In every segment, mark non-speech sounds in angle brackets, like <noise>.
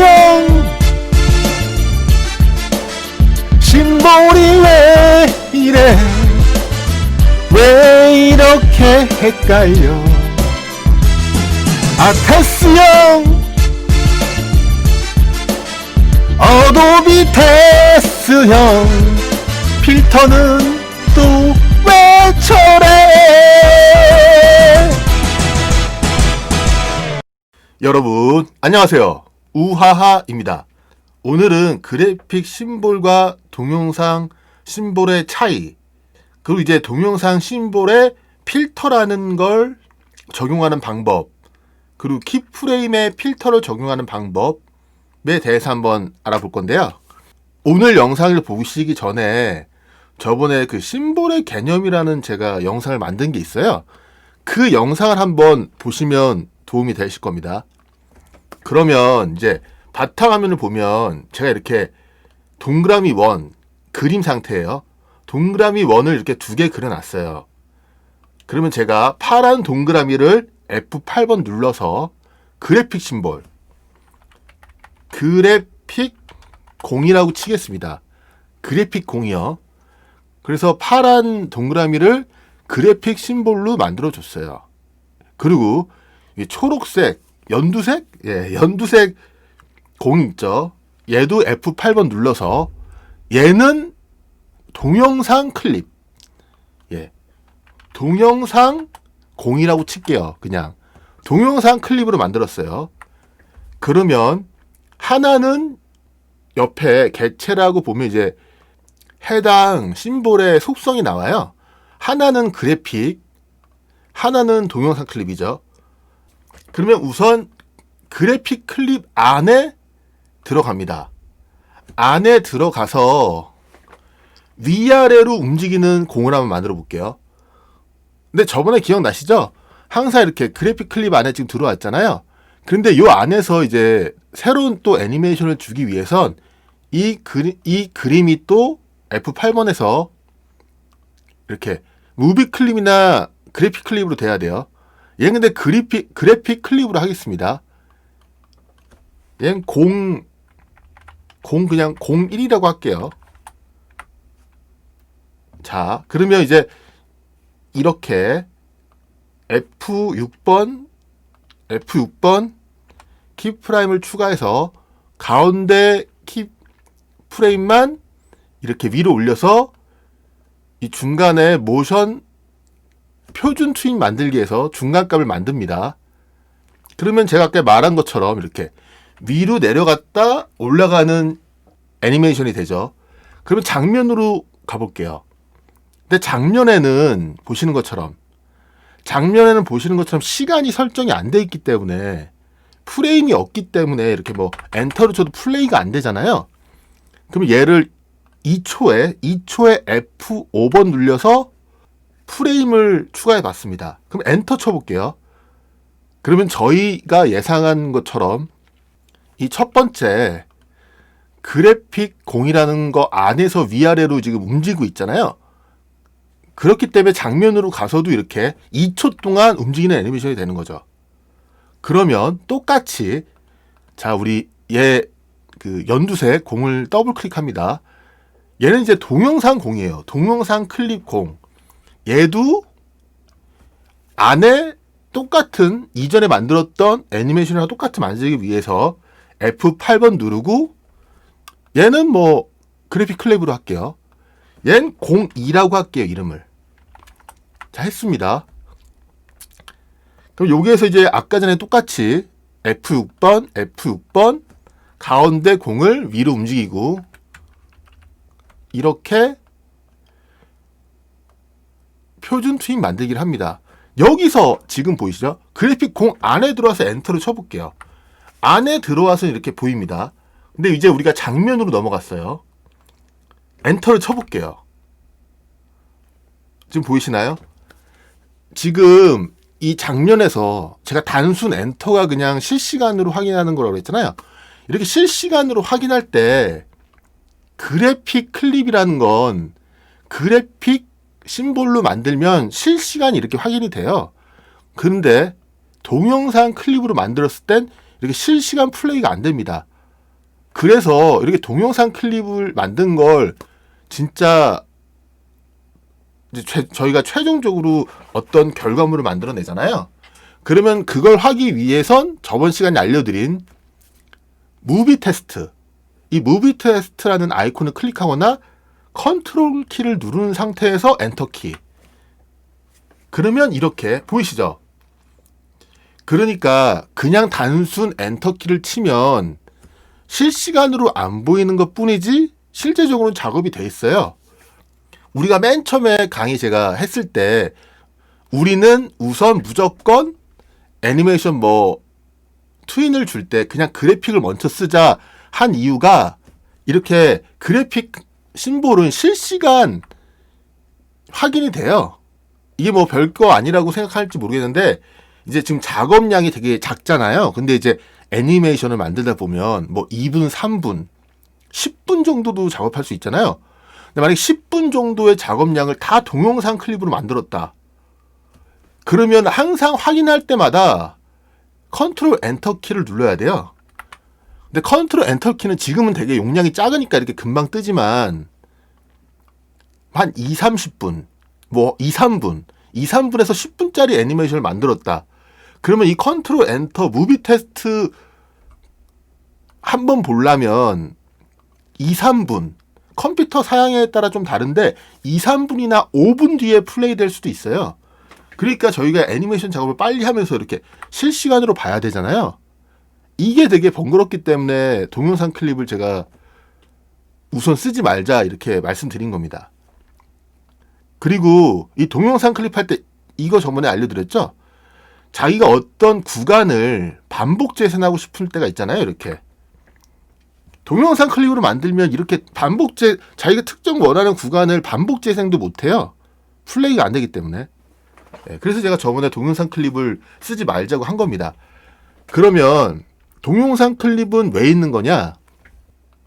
형 심볼이 왜 이래? 왜 이렇게 헷갈려? 아테스 형 어도비 테스 형 필터는 또 왜 저래? 여러분 안녕하세요 우하하입니다 오늘은 그래픽 심볼과 동영상 심볼의 차이 그리고 이제 동영상 심볼에 필터라는 걸 적용하는 방법 그리고 키프레임에 필터를 적용하는 방법에 대해서 한번 알아볼 건데요 오늘 영상을 보시기 전에 저번에 그 심볼의 개념이라는 제가 영상을 만든 게 있어요. 그 영상을 한번 보시면 도움이 되실 겁니다. 그러면 이제 바탕화면을 보면 제가 이렇게 동그라미 원 그림 상태예요. 동그라미 원을 이렇게 두 개 그려놨어요. 그러면 제가 파란 동그라미를 F8번 눌러서 그래픽 심볼 그래픽 공이라고 치겠습니다. 그래픽 공이요. 그래서 파란 동그라미를 그래픽 심볼로 만들어 줬어요. 그리고 이 초록색, 연두색, 예, 연두색 공 있죠. 얘도 F8번 눌러서 얘는 동영상 클립. 예. 동영상 공이라고 칠게요. 그냥 동영상 클립으로 만들었어요. 그러면 하나는 옆에 개체라고 보면 이제 해당 심볼의 속성이 나와요. 하나는 그래픽, 하나는 동영상 클립이죠. 그러면 우선 그래픽 클립 안에 들어갑니다. 안에 들어가서 위아래로 움직이는 공을 한번 만들어 볼게요. 근데 저번에 기억나시죠? 항상 이렇게 그래픽 클립 안에 지금 들어왔잖아요. 그런데 요 안에서 이제 새로운 또 애니메이션을 주기 위해선 이, 그리, 이 그림이 또 F8번에서 이렇게 무비 클립이나 그래픽 클립으로 돼야 돼요. 얘는 근데 그래픽, 그래픽 클립으로 하겠습니다. 얘는 0, 0 그냥 01이라고 할게요. 자, 그러면 이제 이렇게 F6번, F6번 키 프라임을 추가해서 가운데 키 프레임만 이렇게 위로 올려서 이 중간에 모션 표준 트윈 만들기에서 중간값을 만듭니다. 그러면 제가 아까 말한 것처럼 이렇게 위로 내려갔다 올라가는 애니메이션이 되죠. 그러면 장면으로 가볼게요. 근데 장면에는 보시는 것처럼 장면에는 보시는 것처럼 시간이 설정이 안 돼 있기 때문에 프레임이 없기 때문에 이렇게 뭐 엔터를 쳐도 플레이가 안 되잖아요. 그럼 얘를 2초에 2초에 F5번 눌려서 프레임을 추가해 봤습니다. 그럼 엔터 쳐볼게요. 그러면 저희가 예상한 것처럼 이 첫 번째 그래픽 공이라는 거 안에서 위아래로 지금 움직이고 있잖아요. 그렇기 때문에 장면으로 가서도 이렇게 2초 동안 움직이는 애니메이션이 되는 거죠. 그러면 똑같이 자 우리 얘 그 연두색 공을 더블 클릭합니다. 얘는 이제 동영상 공이에요. 동영상 클립 공. 얘도 안에 똑같은 이전에 만들었던 애니메이션이랑 똑같은 만들기 위해서 F8번 누르고 얘는 뭐 그래픽 클립으로 할게요. 얘는 02라고 할게요, 이름을. 자, 했습니다. 그럼 여기에서 이제 아까 전에 똑같이 F6번, F6번 가운데 공을 위로 움직이고 이렇게 표준 트윈 만들기를 합니다. 여기서 지금 보이시죠? 그래픽 공 안에 들어와서 엔터를 쳐볼게요. 안에 들어와서 이렇게 보입니다. 근데 이제 우리가 장면으로 넘어갔어요. 엔터를 쳐볼게요. 지금 보이시나요? 지금 이 장면에서 제가 단순 엔터가 그냥 실시간으로 확인하는 거라고 했잖아요. 이렇게 실시간으로 확인할 때 그래픽 클립이라는 건 그래픽 심볼로 만들면 실시간 이렇게 확인이 돼요. 그런데 동영상 클립으로 만들었을 땐 이렇게 실시간 플레이가 안 됩니다. 그래서 이렇게 동영상 클립을 만든 걸 진짜 최- 저희가 최종적으로 어떤 결과물을 만들어내잖아요. 그러면 그걸 하기 위해선 저번 시간에 알려드린 무비 테스트. 이 무비 테스트라는 아이콘을 클릭하거나 컨트롤 키를 누르는 상태에서 엔터 키. 그러면 이렇게 보이시죠? 그러니까 그냥 단순 엔터 키를 치면 실시간으로 안 보이는 것 뿐이지 실제적으로는 작업이 돼 있어요. 우리가 맨 처음에 강의 제가 했을 때 우리는 우선 무조건 애니메이션 뭐 트윈을 줄 때 그냥 그래픽을 먼저 쓰자 한 이유가 이렇게 그래픽 심볼은 실시간 확인이 돼요. 이게 뭐 별거 아니라고 생각할지 모르겠는데 이제 지금 작업량이 되게 작잖아요. 근데 이제 애니메이션을 만들다 보면 뭐 2분, 3분, 10분 정도도 작업할 수 있잖아요. 근데 만약 10분 정도의 작업량을 다 동영상 클립으로 만들었다. 그러면 항상 확인할 때마다 컨트롤 엔터 키를 눌러야 돼요. 근데 컨트롤 엔터 키는 지금은 되게 용량이 작으니까 이렇게 금방 뜨지만 한 2, 30분, 뭐 2, 3분, 2, 3분에서 10분짜리 애니메이션을 만들었다. 그러면 이 컨트롤 엔터 무비 테스트 한 번 보려면 2, 3분 컴퓨터 사양에 따라 좀 다른데 2, 3분이나 5분 뒤에 플레이 될 수도 있어요. 그러니까 저희가 애니메이션 작업을 빨리 하면서 이렇게 실시간으로 봐야 되잖아요. 이게 되게 번거롭기 때문에 동영상 클립을 제가 우선 쓰지 말자 이렇게 말씀드린 겁니다. 그리고 이 동영상 클립 할 때 이거 저번에 알려드렸죠? 자기가 어떤 구간을 반복 재생하고 싶을 때가 있잖아요. 이렇게. 동영상 클립으로 만들면 이렇게 반복 재, 자기가 특정 원하는 구간을 반복 재생도 못 해요. 플레이가 안 되기 때문에. 네, 그래서 제가 저번에 동영상 클립을 쓰지 말자고 한 겁니다. 그러면 동영상 클립은 왜 있는 거냐?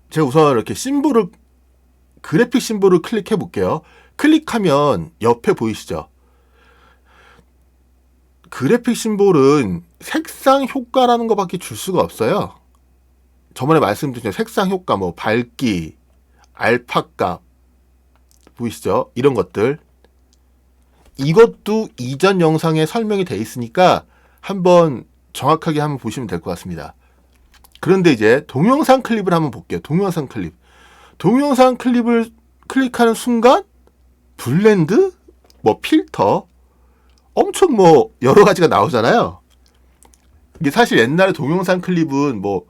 제가 우선 이렇게 심볼을 그래픽 심볼을 클릭해 볼게요. 클릭하면 옆에 보이시죠? 그래픽 심볼은 색상 효과라는 것밖에 줄 수가 없어요. 저번에 말씀드린 색상 효과, 뭐 밝기, 알파값 보이시죠? 이런 것들 이것도 이전 영상에 설명이 돼 있으니까 한번 정확하게 한번 보시면 될 것 같습니다. 그런데 이제 동영상 클립을 한번 볼게요. 동영상 클립. 동영상 클립을 클릭하는 순간 블렌드, 뭐 필터, 엄청 뭐 여러 가지가 나오잖아요. 이게 사실 옛날에 동영상 클립은 뭐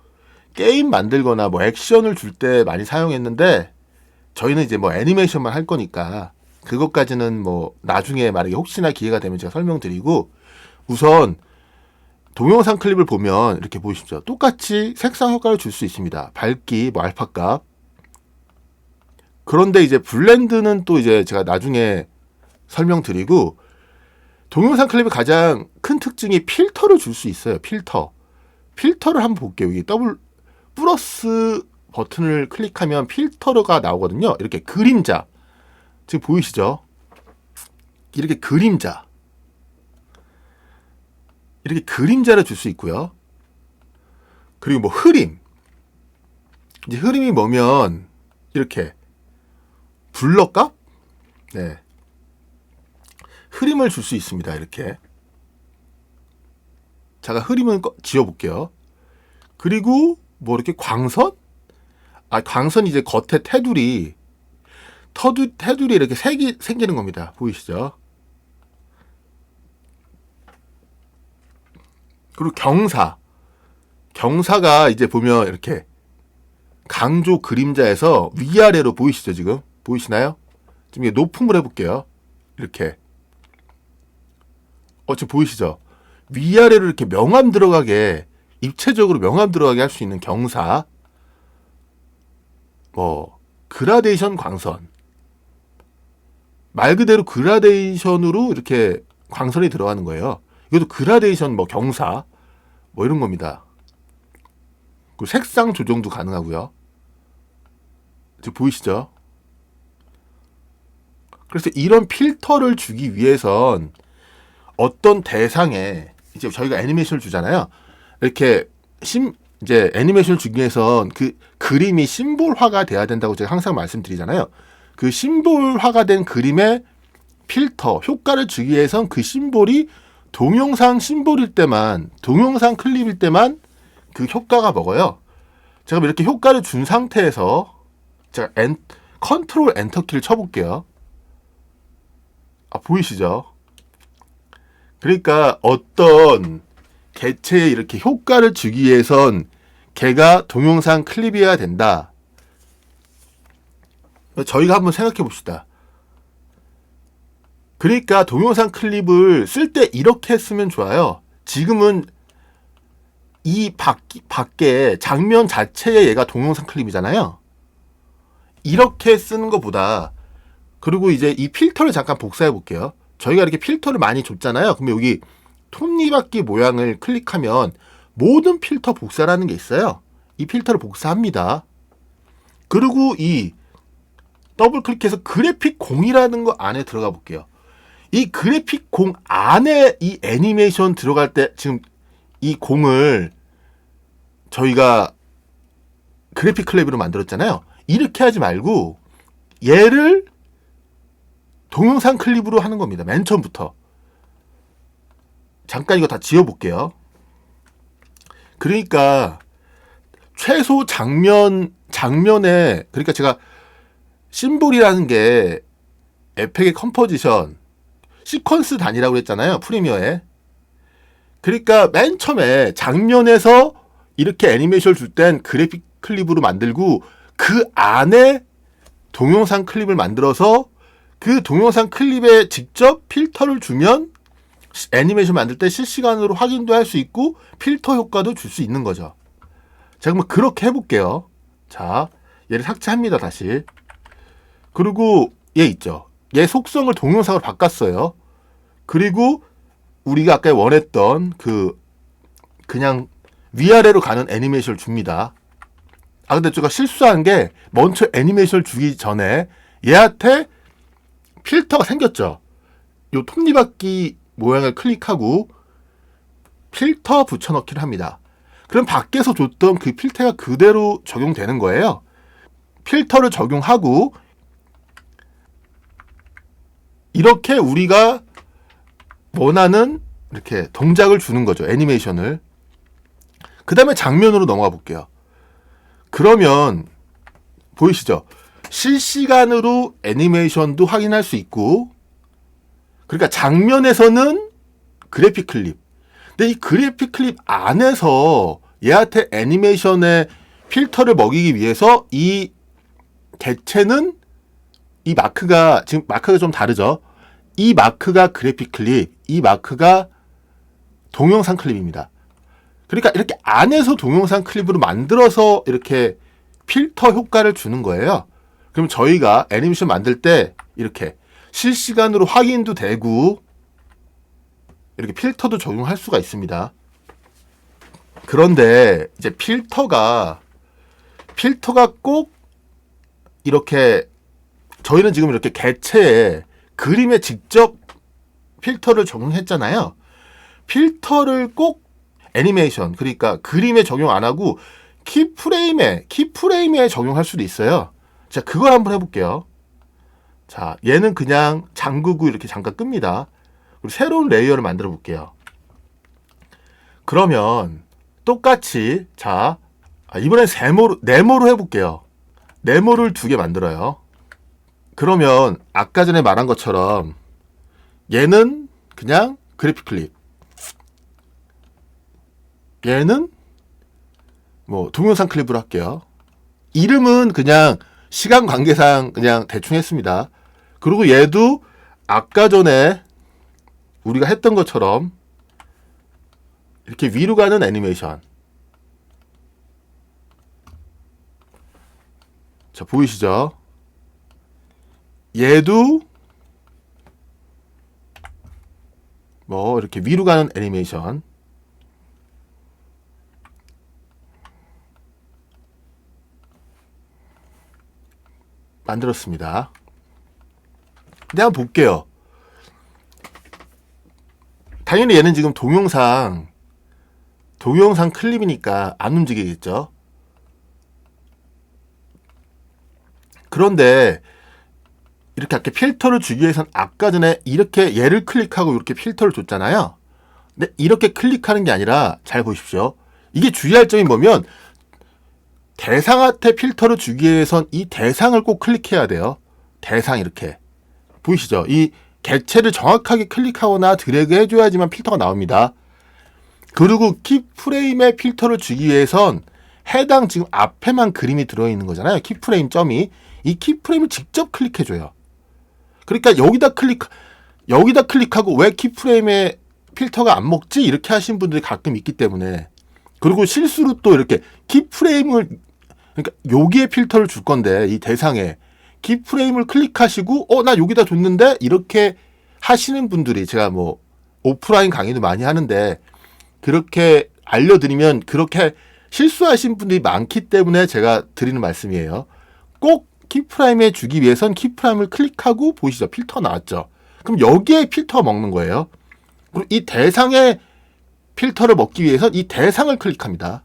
게임 만들거나 뭐 액션을 줄 때 많이 사용했는데 저희는 이제 뭐 애니메이션만 할 거니까 그것까지는 뭐 나중에 만약에 혹시나 기회가 되면 제가 설명드리고 우선 동영상 클립을 보면 이렇게 보십시오. 똑같이 색상 효과를 줄 수 있습니다. 밝기, 뭐 알파값. 그런데 이제 블렌드는 또 이제 제가 나중에 설명드리고 동영상 클립의 가장 큰 특징이 필터를 줄 수 있어요. 필터. 필터를 한번 볼게요. 여기 더블 플러스 버튼을 클릭하면 필터가 나오거든요. 이렇게 그림자. 지금 보이시죠? 이렇게 그림자. 이렇게 그림자를 줄 수 있고요. 그리고 뭐 흐림. 이제 흐림이 뭐면 이렇게 블러값? 네. 흐림을 줄 수 있습니다. 이렇게. 제가 흐림을 꺼- 지워볼게요. 그리고 뭐 이렇게 광선? 아 광선 이제 겉에 테두리 터두, 테두리 이렇게 색이 생기는 겁니다. 보이시죠? 그리고 경사. 경사가 이제 보면 이렇게 강조 그림자에서 위아래로 보이시죠, 지금? 보이시나요? 지금 이게 높음을 해볼게요. 이렇게. 어, 지금 보이시죠? 위아래로 이렇게 명암 들어가게, 입체적으로 명암 들어가게 할 수 있는 경사. 뭐, 그라데이션 광선. 말 그대로 그라데이션으로 이렇게 광선이 들어가는 거예요. 이것도 그라데이션 뭐 경사 뭐 이런 겁니다. 그리고 색상 조정도 가능하고요. 지금 보이시죠? 그래서 이런 필터를 주기 위해선 어떤 대상에 이제 저희가 애니메이션을 주잖아요. 이렇게 심 이제 애니메이션을 주기 위해선 그 그림이 심볼화가 돼야 된다고 제가 항상 말씀드리잖아요. 그 심볼화가 된 그림의 필터 효과를 주기 위해선 그 심볼이 동영상 심볼일 때만 동영상 클립일 때만 그 효과가 먹어요. 제가 이렇게 효과를 준 상태에서 제가 엔, 컨트롤 엔터 키를 쳐볼게요. 아 보이시죠? 그러니까 어떤 개체에 이렇게 효과를 주기 위해선 걔가 동영상 클립이어야 된다. 저희가 한번 생각해 봅시다. 그러니까 동영상 클립을 쓸 때 이렇게 쓰면 좋아요. 지금은 이 밖, 밖에 장면 자체에 얘가 동영상 클립이잖아요. 이렇게 쓰는 것보다 그리고 이제 이 필터를 잠깐 복사해 볼게요. 저희가 이렇게 필터를 많이 줬잖아요. 그러면 여기 톱니바퀴 모양을 클릭하면 모든 필터 복사라는 게 있어요. 이 필터를 복사합니다. 그리고 이 더블 클릭해서 그래픽 공이라는 거 안에 들어가 볼게요. 이 그래픽 공 안에 이 애니메이션 들어갈 때 지금 이 공을 저희가 그래픽 클랩으로 만들었잖아요. 이렇게 하지 말고 얘를 동영상 클립으로 하는 겁니다. 맨 처음부터. 잠깐 이거 다 지워볼게요. 그러니까 최소 장면 장면에 그러니까 제가 심볼이라는 게 에펙의 컴포지션 시퀀스 단위라고 했잖아요 프리미어에 그러니까 맨 처음에 장면에서 이렇게 애니메이션을 줄 땐 그래픽 클립으로 만들고 그 안에 동영상 클립을 만들어서 그 동영상 클립에 직접 필터를 주면 애니메이션 만들 때 실시간으로 확인도 할 수 있고 필터 효과도 줄 수 있는 거죠. 자, 그럼 그렇게 해볼게요. 자, 얘를 삭제합니다, 다시. 그리고 얘 있죠. 얘 속성을 동영상으로 바꿨어요. 그리고 우리가 아까 원했던 그 그냥 위아래로 가는 애니메이션을 줍니다. 아 근데 제가 실수한 게 먼저 애니메이션을 주기 전에 얘한테 필터가 생겼죠. 요 톱니바퀴 모양을 클릭하고 필터 붙여넣기를 합니다. 그럼 밖에서 줬던 그 필터가 그대로 적용되는 거예요. 필터를 적용하고 이렇게 우리가 원하는 이렇게 동작을 주는 거죠. 애니메이션을. 그 다음에 장면으로 넘어가 볼게요. 그러면 보이시죠? 실시간으로 애니메이션도 확인할 수 있고 그러니까 장면에서는 그래픽 클립. 근데 이 그래픽 클립 안에서 얘한테 애니메이션의 필터를 먹이기 위해서 이 개체는 이 마크가 지금 마크가 좀 다르죠. 이 마크가 그래픽 클립, 이 마크가 동영상 클립입니다. 그러니까 이렇게 안에서 동영상 클립으로 만들어서 이렇게 필터 효과를 주는 거예요. 그럼 저희가 애니메이션 만들 때 이렇게 실시간으로 확인도 되고 이렇게 필터도 적용할 수가 있습니다. 그런데 이제 필터가 필터가 꼭 이렇게 저희는 지금 이렇게 개체에 그림에 직접 필터를 적용했잖아요. 필터를 꼭 애니메이션 그러니까 그림에 적용 안 하고 키프레임에 키프레임에 적용할 수도 있어요. 자, 그걸 한번 해볼게요. 자, 얘는 그냥 잠그고 이렇게 잠깐 끕니다. 그리고 새로운 레이어를 만들어 볼게요. 그러면 똑같이 자 아, 이번엔 세모로 네모로 해볼게요. 네모를 두 개 만들어요. 그러면 아까 전에 말한 것처럼 얘는 그냥 그래픽 클립. 얘는 뭐 동영상 클립으로 할게요. 이름은 그냥 시간 관계상 그냥 대충 했습니다. 그리고 얘도 아까 전에 우리가 했던 것처럼 이렇게 위로 가는 애니메이션. 자, 보이시죠? 얘도 뭐 이렇게 위로 가는 애니메이션. 만들었습니다. 근데 한번 볼게요. 당연히 얘는 지금 동영상 동영상 클립이니까 안 움직이겠죠. 그런데 이렇게 이렇게 필터를 주기 위해선 아까 전에 이렇게 얘를 클릭하고 이렇게 필터를 줬잖아요. 근데 이렇게 클릭하는 게 아니라 잘 보십시오. 이게 주의할 점이 뭐면 대상한테 필터를 주기 위해선 이 대상을 꼭 클릭해야 돼요. 대상 이렇게 보이시죠? 이 개체를 정확하게 클릭하거나 드래그 해줘야지만 필터가 나옵니다. 그리고 키프레임에 필터를 주기 위해선 해당 지금 앞에만 그림이 들어있는 거잖아요. 키프레임 점이 이 키프레임을 직접 클릭해줘요. 그러니까 여기다 클릭 여기다 클릭하고 왜 키프레임에 필터가 안 먹지? 이렇게 하신 분들이 가끔 있기 때문에. 그리고 실수로 또 이렇게 키프레임을 그러니까 여기에 필터를 줄 건데 이 대상에. 키프레임을 클릭하시고 어 나 여기다 줬는데? 이렇게 하시는 분들이 제가 뭐 오프라인 강의도 많이 하는데 그렇게 알려드리면 그렇게 실수하신 분들이 많기 때문에 제가 드리는 말씀이에요. 꼭 키프라임에 주기 위해선 키프라임을 클릭하고 보이시죠? 필터 나왔죠? 그럼 여기에 필터 먹는 거예요. 그리고 이 대상의 필터를 먹기 위해선 이 대상을 클릭합니다.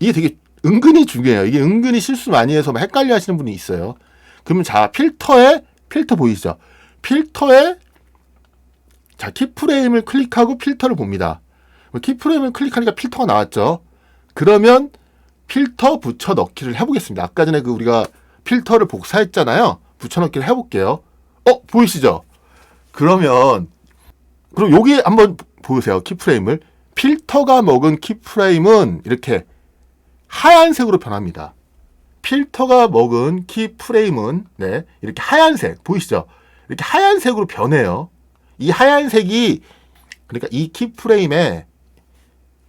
이게 되게 은근히 중요해요. 이게 은근히 실수 많이 해서 헷갈려 하시는 분이 있어요. 그러면 자, 필터에, 필터 보이시죠? 필터에, 자, 키프레임을 클릭하고 필터를 봅니다. 키프레임을 클릭하니까 필터가 나왔죠? 그러면 필터 붙여 넣기를 해보겠습니다. 아까 전에 그 우리가 필터를 복사했잖아요. 붙여 넣기를 해볼게요. 어, 보이시죠? 그러면, 그럼 여기 한번 보세요. 키프레임을. 필터가 먹은 키프레임은 이렇게 하얀색으로 변합니다. 필터가 먹은 키 프레임은 네, 이렇게 하얀색 보이시죠? 이렇게 하얀색으로 변해요. 이 하얀색이 그러니까 이 키 프레임에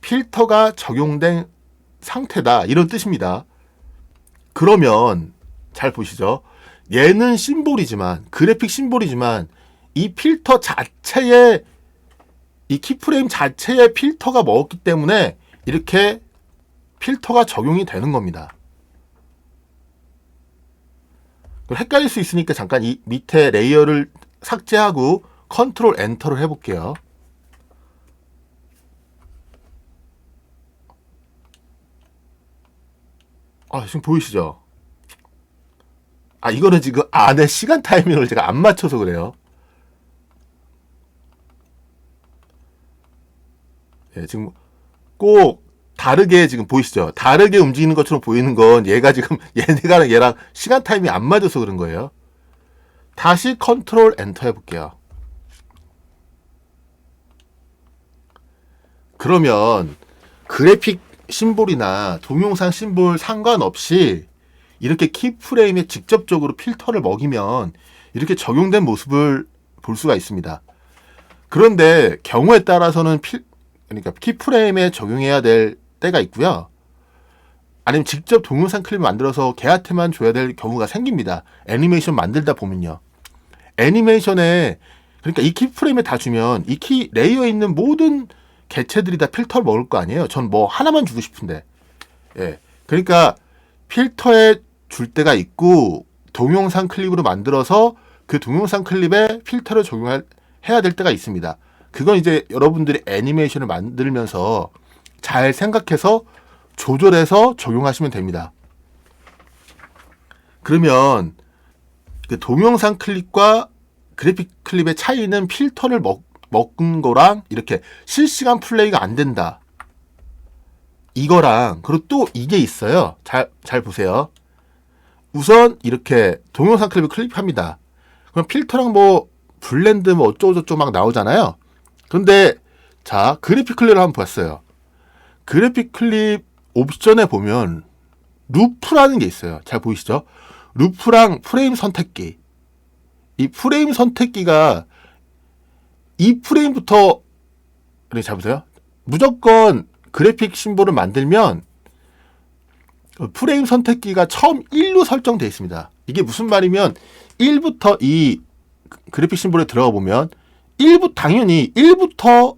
필터가 적용된 상태다 이런 뜻입니다. 그러면 잘 보시죠. 얘는 심볼이지만 그래픽 심볼이지만 이 필터 자체에 이 키프레임 자체에 필터가 먹었기 때문에 이렇게 필터가 적용이 되는 겁니다. 헷갈릴 수 있으니까 잠깐 이 밑에 레이어를 삭제하고 컨트롤 엔터를 해볼게요. 아, 지금 보이시죠? 아, 이거는 지금 안에 시간 타이밍을 제가 안 맞춰서 그래요. 예, 지금 꼭 다르게 지금 보이시죠? 다르게 움직이는 것처럼 보이는 건 얘가 지금 <laughs> 얘네가 얘랑 시간 타임이 안 맞아서 그런 거예요. 다시 컨트롤 엔터 해볼게요. 그러면 그래픽 심볼이나 동영상 심볼 상관없이 이렇게 키프레임에 직접적으로 필터를 먹이면 이렇게 적용된 모습을 볼 수가 있습니다. 그런데 경우에 따라서는 필, 그러니까 키프레임에 적용해야 될 때가 있고요. 아니면 직접 동영상 클립 만들어서 걔한테만 줘야 될 경우가 생깁니다. 애니메이션 만들다 보면요. 애니메이션에 그러니까 이 키프레임에 다 주면 이 키 레이어에 있는 모든 개체들이 다 필터를 먹을 거 아니에요. 전 뭐 하나만 주고 싶은데. 예. 그러니까 필터에 줄 때가 있고 동영상 클립으로 만들어서 그 동영상 클립에 필터를 적용해야 될 때가 있습니다. 그건 이제 여러분들이 애니메이션을 만들면서 잘 생각해서 조절해서 적용하시면 됩니다. 그러면 그 동영상 클립과 그래픽 클립의 차이는 필터를 먹, 먹은 거랑 이렇게 실시간 플레이가 안 된다. 이거랑 그리고 또 이게 있어요. 잘, 잘 보세요. 우선 이렇게 동영상 클립을 클릭합니다. 그럼 필터랑 뭐 블렌드 뭐 어쩌고저쩌고 막 나오잖아요. 근데 자 그래픽 클립을 한번 봤어요. 그래픽 클립 옵션에 보면 루프라는 게 있어요. 잘 보이시죠? 루프랑 프레임 선택기. 이 프레임 선택기가 이 프레임부터 이렇게 잡으세요. 무조건 그래픽 심볼을 만들면 프레임 선택기가 처음 1로 설정되어 있습니다. 이게 무슨 말이면 1부터 이 그래픽 심볼에 들어가 보면 1부 당연히 1부터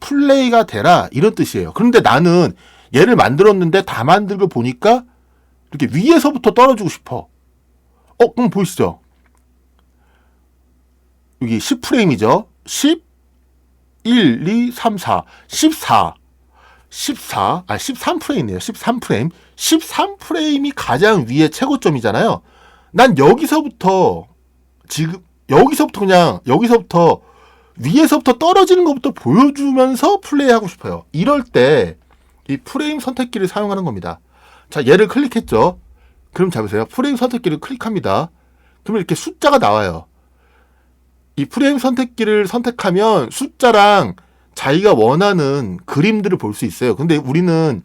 플레이가 되라 이런 뜻이에요. 그런데 나는 얘를 만들었는데 다 만들고 보니까 이렇게 위에서부터 떨어지고 싶어. 어, 그럼 보이시죠? 여기 10프레임이죠. 10, 1, 2, 3, 4, 14, 14, 아, 13프레임이네요. 13프레임. 13프레임이 가장 위에 최고점이잖아요. 난 여기서부터 지금 여기서부터 그냥 여기서부터 위에서부터 떨어지는 것부터 보여주면서 플레이하고 싶어요. 이럴 때 이 프레임 선택기를 사용하는 겁니다. 자, 얘를 클릭했죠. 그럼 잡으세요. 프레임 선택기를 클릭합니다. 그러면 이렇게 숫자가 나와요. 이 프레임 선택기를 선택하면 숫자랑 자기가 원하는 그림들을 볼 수 있어요. 근데 우리는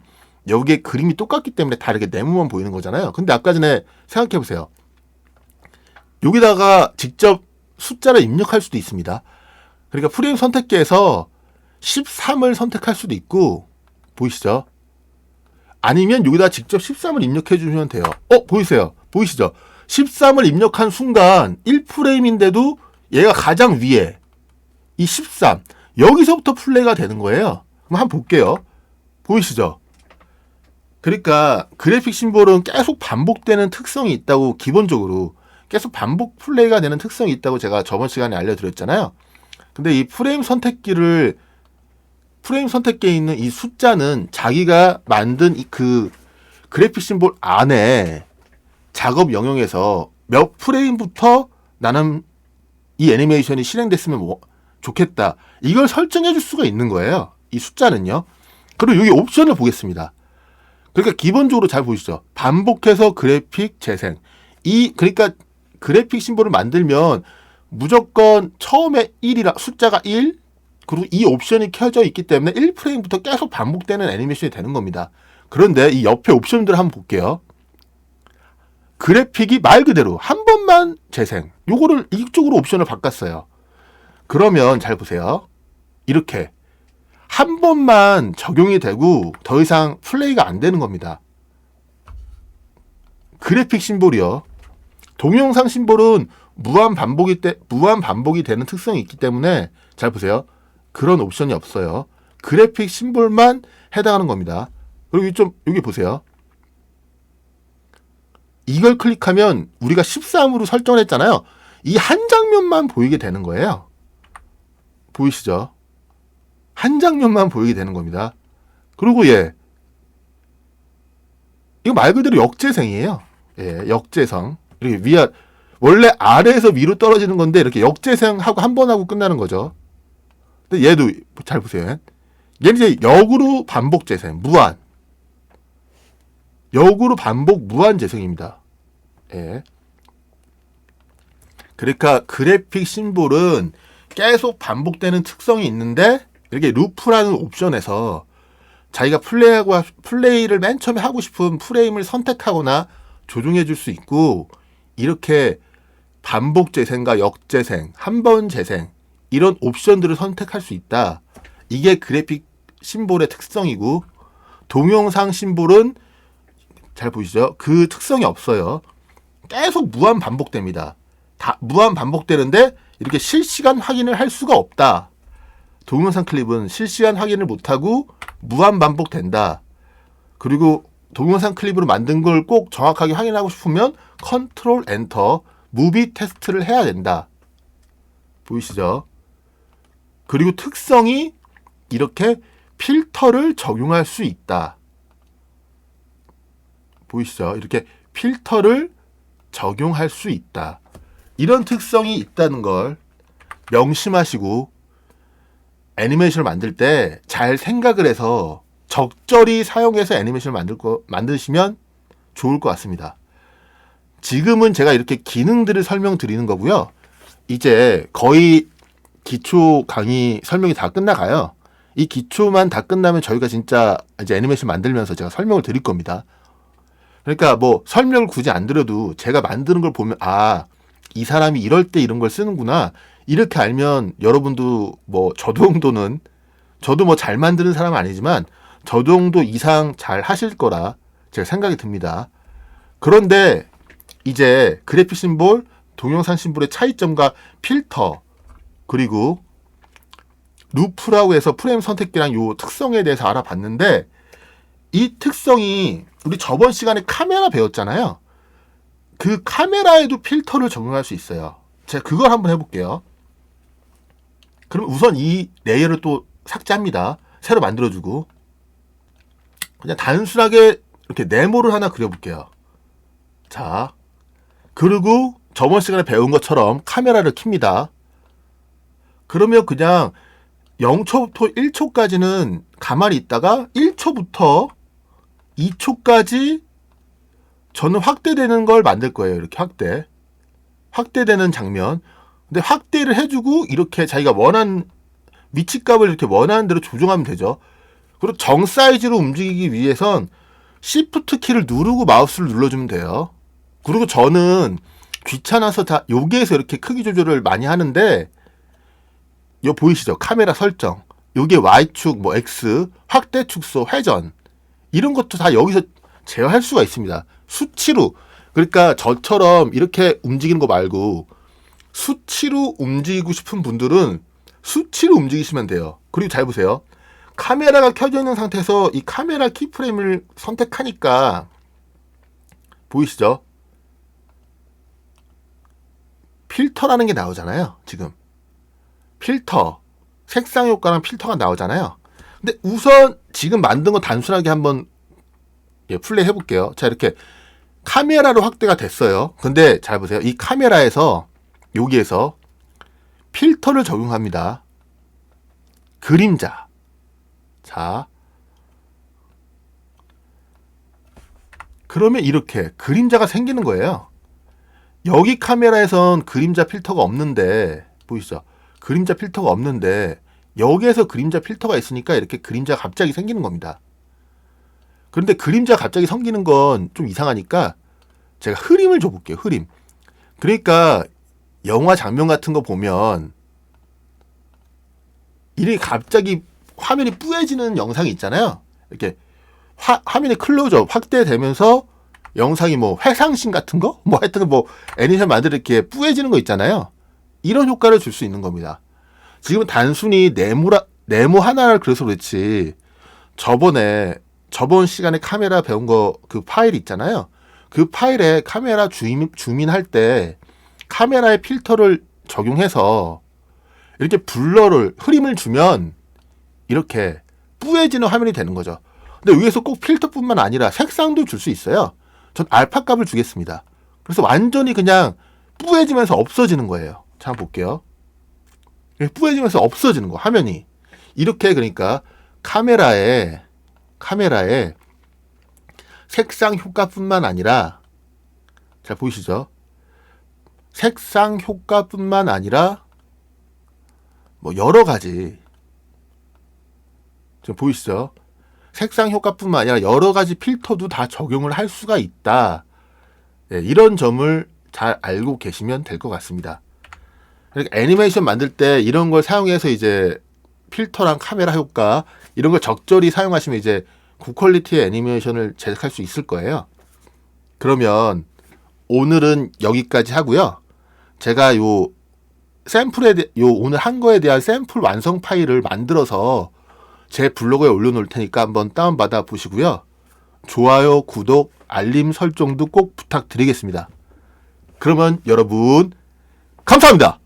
여기에 그림이 똑같기 때문에 다 이렇게 네모만 보이는 거잖아요. 근데 아까 전에 생각해 보세요. 여기다가 직접 숫자를 입력할 수도 있습니다. 그러니까 프레임 선택기에서 13을 선택할 수도 있고 보이시죠? 아니면 여기다 직접 13을 입력해 주시면 돼요. 어, 보이세요? 보이시죠? 13을 입력한 순간 1프레임인데도 얘가 가장 위에 이 13. 여기서부터 플레이가 되는 거예요. 그럼 한번 볼게요. 보이시죠? 그러니까 그래픽 심볼은 계속 반복되는 특성이 있다고 기본적으로 계속 반복 플레이가 되는 특성이 있다고 제가 저번 시간에 알려드렸잖아요. 근데 이 프레임 선택기를 프레임 선택기에 있는 이 숫자는 자기가 만든 이그 그래픽 심볼 안에 작업 영역에서 몇 프레임부터 나는 이 애니메이션이 실행됐으면 뭐 좋겠다. 이걸 설정해 줄 수가 있는 거예요. 이 숫자는요. 그리고 여기 옵션을 보겠습니다. 그러니까 기본적으로 잘 보이시죠? 반복해서 그래픽 재생. 이 그러니까 그래픽 심볼을 만들면 무조건 처음에 1이라 숫자가 1 그리고 이 옵션이 켜져 있기 때문에 1프레임부터 계속 반복되는 애니메이션이 되는 겁니다. 그런데 이 옆에 옵션들을 한번 볼게요. 그래픽이 말 그대로 한 번만 재생. 요거를 이쪽으로 옵션을 바꿨어요. 그러면 잘 보세요. 이렇게 한 번만 적용이 되고 더 이상 플레이가 안 되는 겁니다. 그래픽 심볼이요. 동영상 심볼은 무한 반복이 때 무한 반복이 되는 특성이 있기 때문에 잘 보세요. 그런 옵션이 없어요. 그래픽 심볼만 해당하는 겁니다. 그리고 좀 여기 보세요. 이걸 클릭하면 우리가 13으로 설정을 했잖아요. 이 한 장면만 보이게 되는 거예요. 보이시죠? 한 장면만 보이게 되는 겁니다. 그리고 예. 이거 말 그대로 역재생이에요. 예, 역재성. 이렇게 위아 원래 아래에서 위로 떨어지는 건데 이렇게 역재생하고 한 번 하고 끝나는 거죠. 근데 얘도 잘 보세요. 얘는 이제 역으로 반복 재생, 무한. 역으로 반복 무한 재생입니다. 예. 그러니까 그래픽 심볼은 계속 반복되는 특성이 있는데 이렇게 루프라는 옵션에서 자기가 플레이하고 플레이를 맨 처음에 하고 싶은 프레임을 선택하거나 조정해 줄 수 있고 이렇게 반복 재생과 역재생, 한 번 재생 이런 옵션들을 선택할 수 있다. 이게 그래픽 심볼의 특성이고 동영상 심볼은 잘 보이시죠? 그 특성이 없어요. 계속 무한 반복됩니다. 다 무한 반복되는데 이렇게 실시간 확인을 할 수가 없다. 동영상 클립은 실시간 확인을 못하고 무한 반복된다. 그리고 동영상 클립으로 만든 걸 꼭 정확하게 확인하고 싶으면 컨트롤 엔터 무비 테스트를 해야 된다. 보이시죠? 그리고 특성이 이렇게 필터를 적용할 수 있다. 보이시죠? 이렇게 필터를 적용할 수 있다. 이런 특성이 있다는 걸 명심하시고 애니메이션을 만들 때 잘 생각을 해서 적절히 사용해서 애니메이션을 만들 거, 만드시면 좋을 것 같습니다. 지금은 제가 이렇게 기능들을 설명드리는 거고요. 이제 거의 기초 강의 설명이 다 끝나가요. 이 기초만 다 끝나면 저희가 진짜 이제 애니메이션 만들면서 제가 설명을 드릴 겁니다. 그러니까 뭐 설명을 굳이 안 드려도 제가 만드는 걸 보면 아, 이 사람이 이럴 때 이런 걸 쓰는구나. 이렇게 알면 여러분도 뭐 저 정도는 저도 뭐 잘 만드는 사람은 아니지만 저 정도 이상 잘 하실 거라 제가 생각이 듭니다. 그런데 이제 그래픽 심볼, 동영상 심볼의 차이점과 필터 그리고 루프라고 해서 프레임 선택기랑 요 특성에 대해서 알아봤는데 이 특성이 우리 저번 시간에 카메라 배웠잖아요. 그 카메라에도 필터를 적용할 수 있어요. 제가 그걸 한번 해볼게요. 그럼 우선 이 레이어를 또 삭제합니다. 새로 만들어주고 그냥 단순하게 이렇게 네모를 하나 그려볼게요. 자, 그리고 저번 시간에 배운 것처럼 카메라를 킵니다. 그러면 그냥 0초부터 1초까지는 가만히 있다가 1초부터 2초까지 저는 확대되는 걸 만들 거예요. 이렇게 확대. 확대되는 장면. 근데 확대를 해주고 이렇게 자기가 원하는 위치값을 이렇게 원하는 대로 조정하면 되죠. 그리고 정 사이즈로 움직이기 위해선 Shift 키를 누르고 마우스를 눌러주면 돼요. 그리고 저는 귀찮아서 다 여기에서 이렇게 크기 조절을 많이 하는데 요 보이시죠? 카메라 설정. 요게 Y축, 뭐 X, 확대 축소, 회전. 이런 것도 다 여기서 제어할 수가 있습니다. 수치로. 그러니까 저처럼 이렇게 움직이는 거 말고 수치로 움직이고 싶은 분들은 수치로 움직이시면 돼요. 그리고 잘 보세요. 카메라가 켜져 있는 상태에서 이 카메라 키프레임을 선택하니까 보이시죠? 필터라는 게 나오잖아요. 지금. 필터. 색상 효과랑 필터가 나오잖아요. 근데 우선 지금 만든 거 단순하게 한번 예, 플레이 해볼게요. 자, 이렇게 카메라로 확대가 됐어요. 근데 잘 보세요. 이 카메라에서 여기에서 필터를 적용합니다. 그림자. 자. 그러면 이렇게 그림자가 생기는 거예요. 여기 카메라에선 그림자 필터가 없는데 보이시죠? 그림자 필터가 없는데 여기에서 그림자 필터가 있으니까 이렇게 그림자가 갑자기 생기는 겁니다. 그런데 그림자 갑자기 생기는 건 좀 이상하니까 제가 흐림을 줘볼게요. 흐림. 그러니까 영화 장면 같은 거 보면 이렇게 갑자기 화면이 뿌얘지는 영상이 있잖아요. 이렇게 화, 화면이 클로즈업 확대되면서 영상이 뭐 회상신 같은 거? 뭐 하여튼 뭐 애니메이션 만들 이렇게 뿌얘지는 거 있잖아요. 이런 효과를 줄 수 있는 겁니다. 지금 단순히 네모라, 네모 하나를 그래서 그렇지 저번에 저번 시간에 카메라 배운 거 그 파일 있잖아요. 그 파일에 카메라 주민, 주민할 때 카메라의 필터를 적용해서 이렇게 블러를 흐림을 주면 이렇게 뿌얘지는 화면이 되는 거죠. 근데 여기서 꼭 필터뿐만 아니라 색상도 줄 수 있어요. 전 알파 값을 주겠습니다. 그래서 완전히 그냥 뿌얘지면서 없어지는 거예요. 자, 볼게요. 뿌얘지면서 없어지는 거, 화면이. 이렇게 그러니까 카메라에, 카메라에 색상 효과뿐만 아니라, 잘 보이시죠? 색상 효과뿐만 아니라, 뭐 여러 가지, 지금 보이시죠? 색상 효과뿐만 아니라 여러 가지 필터도 다 적용을 할 수가 있다. 네, 이런 점을 잘 알고 계시면 될 것 같습니다. 그러니까 애니메이션 만들 때 이런 걸 사용해서 이제 필터랑 카메라 효과 이런 걸 적절히 사용하시면 이제 고퀄리티의 애니메이션을 제작할 수 있을 거예요. 그러면 오늘은 여기까지 하고요. 제가 요 샘플에 대, 요 오늘 한 거에 대한 샘플 완성 파일을 만들어서 제 블로그에 올려놓을 테니까 한번 다운받아 보시고요. 좋아요, 구독, 알림 설정도 꼭 부탁드리겠습니다. 그러면 여러분, 감사합니다!